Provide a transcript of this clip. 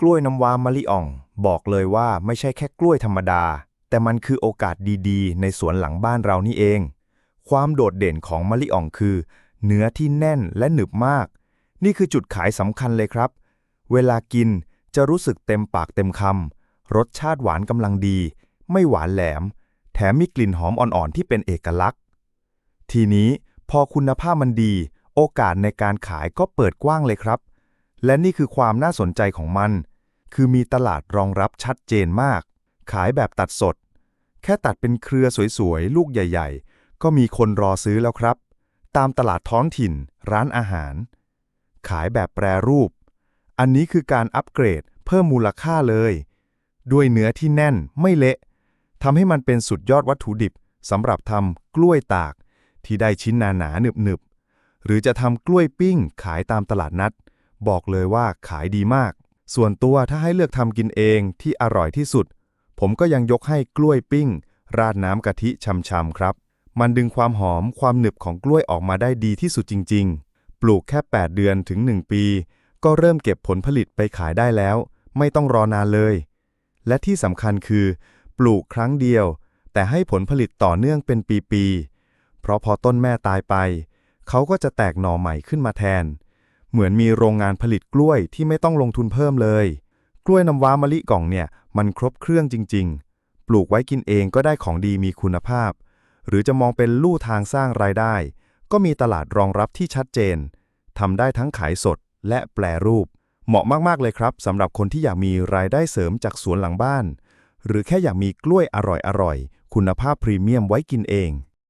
กล้วยน้ำว้ามะลิอ่อง บอกเลยว่าไม่ใช่แค่กล้วยธรรมดา แต่มันคือโอกาสดีๆ ในสวนหลังบ้านเรานี่เอง ความโดดเด่นของมะลิอ่องคือ เนื้อที่แน่นและหนึบมาก นี่คือจุดขายสำคัญเลยครับ เวลากินจะรู้สึกเต็มปากเต็มคำรสชาติหวานกำลังดี ไม่หวานแหลม แถมมีกลิ่นหอมอ่อนๆที่เป็นเอกลักษณ์ ทีนี้พอคุณภาพมันดี โอกาสในการขายก็เปิดกว้างเลยครับ และนี่คือความน่าสนใจของมัน คือมีตลาดรองรับชัดเจนมาก ขายแบบตัดสด แค่ตัดเป็นเครือสวยๆ ลูกใหญ่ ๆ ก็มีคนรอซื้อแล้วครับ ตามตลาดท้องถิ่น ร้านอาหาร ขายแบบแปรรูป อันนี้คือการอัปเกรดเพิ่มมูลค่าเลย ด้วยเนื้อที่แน่นไม่เละทำให้มันเป็นสุดยอดวัตถุดิบสำหรับทำกล้วยตาก ที่ได้ชิ้นหนาๆหนึบๆหรือจะทำกล้วยปิ้งขายตามตลาดนัด บอกเลยว่าขายดีมาก ส่วนตัวถ้าให้เลือกทำกินเองที่อร่อยที่สุด ผมก็ยังยกให้กล้วยปิ้ง ราดน้ำกะทิช่ำๆครับ มันดึงความหอมความหนึบของกล้วยออกมาได้ดีที่สุดจริง ๆ ปลูกแค่ 8 เดือนถึง 1 ปี ก็เริ่มเก็บผลผลิตไปขายได้แล้ว ไม่ต้องรอนานเลย และที่สำคัญคือ ปลูกครั้งเดียว แต่ให้ผลผลิตต่อเนื่องเป็นปีๆเพราะพอต้นแม่ตายไป เขาก็จะแตกหน่อใหม่ขึ้นมาแทน เหมือนมีโรงงานผลิตกล้วยที่ไม่ต้องลงทุนเพิ่มเลย กล้วยน้ำว้ามะลิกล่องเนี่ย มันครบเครื่องจริง ๆ ปลูกไว้กินเองก็ได้ของดีมีคุณภาพ หรือจะมองเป็นลู่ทางสร้างรายได้ ก็มีตลาดรองรับที่ชัดเจนทำได้ทั้งขายสดและแปลรูป เหมาะมากๆเลยครับสำหรับคนที่อยากมีรายได้เสริมจากสวนหลังบ้าน หรือแค่อยากมีกล้วยอร่อยๆคุณภาพพรีเมียมไว้กินเอง